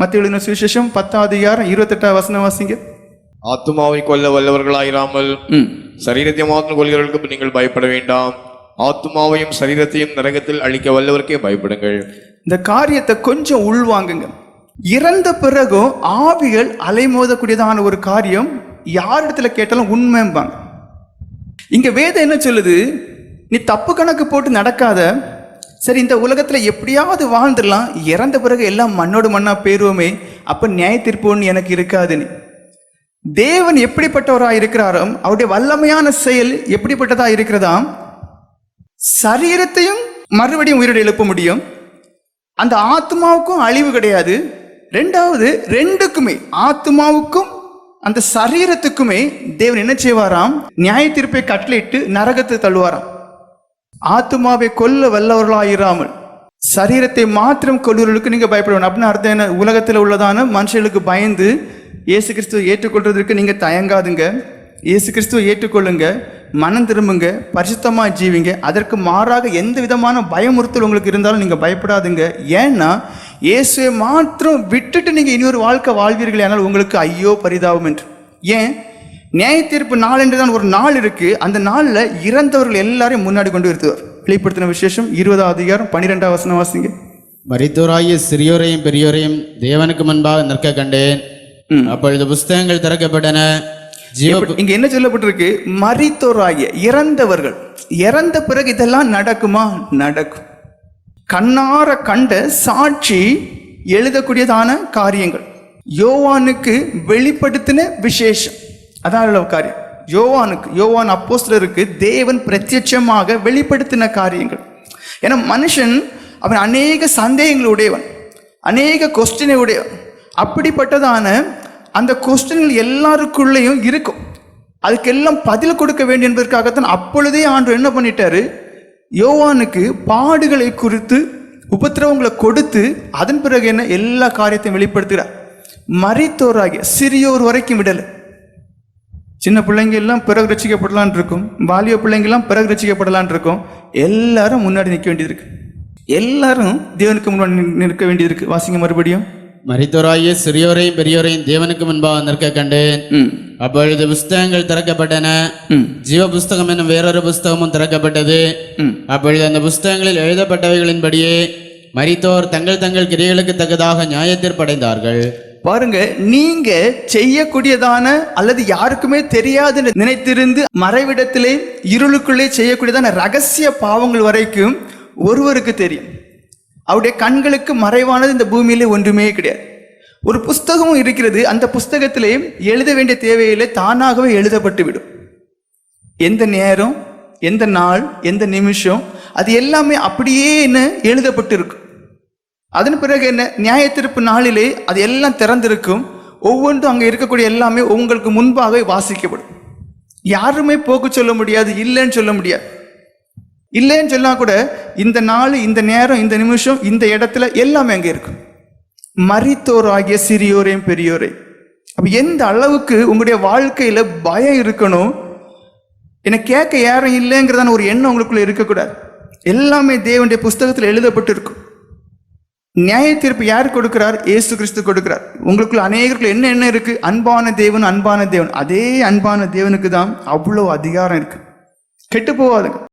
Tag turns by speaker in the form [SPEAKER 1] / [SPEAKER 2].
[SPEAKER 1] மத்திய எழுதின சுவிசேஷம் பத்தாவது அதிகாரம் இருபத்தெட்டாவது வசனம் வாசிங்க.
[SPEAKER 2] ஆத்துமாவை கொல்ல வல்லவர்களாயிராமல் சரீரத்தை மாத்திரம் கொள்கிறவர்களுக்கு நீங்கள் பயப்பட வேண்டாம். ஆத்துமாவையும் சரீரத்தையும் நரகத்தில் அழிக்க வல்லவருக்கே பயப்படுங்கள்.
[SPEAKER 1] இந்த காரியத்தை கொஞ்சம் உள்வாங்குங்க. இறந்த பிறகும் ஆவிகள் அலைமோதக்கூடியதான ஒரு காரியம் யார் இடத்துல கேட்டாலும் உண்மைம்பாங்க. இங்க வேதம் என்ன சொல்லுது? நீ தப்பு கணக்கு போட்டு நடக்காத சரி இந்த உலகத்தில் எப்படியாவது வாழ்ந்துடலாம். இறந்த பிறகு எல்லாம் மண்ணோடு மண்ணாக பேருவோமே. அப்போ நியாய தீர்ப்புன்னு எனக்கு இருக்காதுன்னு. தேவன் எப்படிப்பட்டவராக இருக்கிறாரோ அவருடைய வல்லமையான செயல் எப்படிப்பட்டதாக இருக்கிறதாம் சரீரத்தையும் மறுபடியும் உயிரோடு எழுப்ப முடியும். அந்த ஆத்மாவுக்கும் அழிவு கிடையாது. ரெண்டாவது ரெண்டுக்குமே ஆத்மாவுக்கும் அந்த சரீரத்துக்குமே தேவன் என்ன செய்வாராம்? நியாய தீர்ப்பை கட்டளையிட்டு நரகத்தை தள்ளுவாராம். ஆத்மாவை கொல்ல வல்லவர்களாயிராமல் சரீரத்தை மாத்திரம் கொள்வர்களுக்கு நீங்கள் பயப்பட வேணும் அப்படின்னு அர்த்தம் என்ன? உலகத்தில் உள்ளதான மனுஷர்களுக்கு பயந்து இயேசு கிறிஸ்துவை ஏற்றுக்கொள்றதுக்கு நீங்கள் தயங்காதுங்க. இயேசு கிறிஸ்துவை ஏற்றுக்கொள்ளுங்க மனம் திரும்புங்க பரிசுத்தமாக ஜீவிங்க. அதற்கு மாறாக எந்த விதமான பயமுறுத்தல் உங்களுக்கு இருந்தாலும் நீங்கள் பயப்படாதுங்க. ஏன்னா இயேசுவை மாத்திரம் விட்டுட்டு நீங்கள் இனி ஒரு வாழ்க்கை வாழ்வீர்கள் ஆனால் உங்களுக்கு ஐயோ பரிதாபம் என்று. ஏன்? நியாய தீர்ப்பு நாள் என்று தான் ஒரு நாள் இருக்கு. அந்த நாள்ல இறந்தவர்கள் எல்லாரையும் முன்னாடி கொண்டு வருத்துவார் வெளிப்படுத்தின விசேஷம் இருபதாவது அதிகாரம் பன்னிரெண்டாவது வசனம் வாசிங்க.
[SPEAKER 3] மரித்தோராகிய சிறியோரையும் பெரியோரையும் தேவனுக்கு முன்பாக நிற்க கண்டேன். அப்பொழுது புஸ்தகங்கள் திறக்கப்பட்டன.
[SPEAKER 1] இங்க என்ன சொல்லப்பட்டிருக்கு? மரித்தோராகிய இறந்தவர்கள். இறந்த பிறகு இதெல்லாம் நடக்குமா? நடக்கும். கண்ணார கண்ட சாட்சி எழுதக்கூடியதான காரியங்கள். யோவானுக்கு வெளிப்படுத்தின விசேஷம். அதான் அதுல காரியம். யோவானுக்கு யோவான் அப்போஸ்லருக்கு தேவன் பிரத்யட்சமாக வெளிப்படுத்தின காரியங்கள். ஏன்னா மனுஷன் அவன் அநேக சந்தேகங்களுடையவன். அநேக கொஸ்டினை உடையவன் அப்படிப்பட்டதான அந்த கொஸ்டின்கள் எல்லாருக்குள்ளேயும் இருக்கும். அதுக்கெல்லாம் பதில் கொடுக்க வேண்டும் என்பதற்காகத்தான் அப்பொழுதே ஆண்டு என்ன பண்ணிட்டாரு? யோவானுக்கு பாடுகளை குறித்து உபத்திரவங்களை கொடுத்து அதன் பிறகு என்ன? எல்லா காரியத்தையும் வெளிப்படுத்துகிறார். மறித்தோராகிய சிறியோர் வரைக்கும் விடலை. சின்ன பிள்ளைங்க எல்லாம் பிறகு ரசிக்கப்படலான் இருக்கும். வாலிப பிள்ளைங்க எல்லாம் பிறகு ரசிக்கப்படலான் இருக்கும். எல்லாரும் முன்னாடி நிற்க வேண்டியது இருக்கு எல்லாரும் தேவனுக்கு முன்னாடி நிற்க வேண்டியது இருக்கு வாசிங்க மறுபடியும்.
[SPEAKER 3] மரித்தோராகிய சிறியோரையும் பெரியோரையும் தேவனுக்கு முன்பாக நிற்க கண்டேன். அப்பொழுது புஸ்தகங்கள் திறக்கப்பட்டன. ஜீவ புஸ்தகம் என்னும் வேறொரு புஸ்தகமும் திறக்கப்பட்டது. அப்பொழுது அந்த புஸ்தகங்களில் எழுதப்பட்டவைகளின்படியே மரித்தோர் தங்கள் தங்கள் கிரியைகளுக்கு தக்கதாக நியாயத்தீர்ப்படைந்தார்கள்.
[SPEAKER 1] பாருங்க நீங்க செய்யக்கூடியதான அல்லது யாருக்குமே தெரியாது நினைத்திருந்து மறைவிடத்திலே இருளுக்குள்ளே செய்யக்கூடியதான ரகசிய பாவங்கள் வரைக்கும் ஒருவருக்கு தெரியும். அவருடைய கண்களுக்கு மறைவானது இந்த பூமியிலே ஒன்றுமே கிடையாது. ஒரு புஸ்தகமும் இருக்கிறது அந்த புஸ்தகத்திலே எழுத வேண்டிய தேவையிலே தானாகவே எழுதப்பட்டு விடும். எந்த நேரம் எந்த நாள் எந்த நிமிஷம் அது எல்லாமே அப்படியே என்ன எழுதப்பட்டு இருக்கும் அதன் பிறகு என்ன? நியாயத்தீர்ப்பு நாளிலே அது எல்லாம் திறந்திருக்கும். ஒவ்வொன்றும் அங்கே இருக்கக்கூடிய எல்லாமே உங்களுக்கு முன்பாகவே வாசிக்கப்படும். யாருமே போக்கு சொல்ல முடியாது இல்லைன்னு சொல்ல முடியாது. இல்லைன்னு சொன்னால் கூட இந்த நாள் இந்த நேரம் இந்த நிமிஷம் இந்த இடத்துல எல்லாமே அங்கே இருக்கும். மறித்தோர் ஆகிய சிறியோரையும் பெரியோரை அப்போ எந்த அளவுக்கு உங்களுடைய வாழ்க்கையில் பயம் இருக்கணும்? என்னை கேட்க யாரும் இல்லைங்கிறதான ஒரு எண்ணம் உங்களுக்குள்ளே இருக்கக்கூடாது. எல்லாமே தேவனுடைய புஸ்தகத்தில் எழுதப்பட்டிருக்கும். நியாய தீர்ப்பு யார் கொடுக்கிறார்? ஏசு கிறிஸ்து கொடுக்கிறார். உங்களுக்குள்ள அநேகருக்குள்ள என்ன என்ன இருக்கு? அன்பான தேவன் அன்பான தேவன். அதே அன்பான தேவனுக்கு தான் அவ்வளோ அதிகாரம் இருக்கு. கெட்டு போவாதுங்க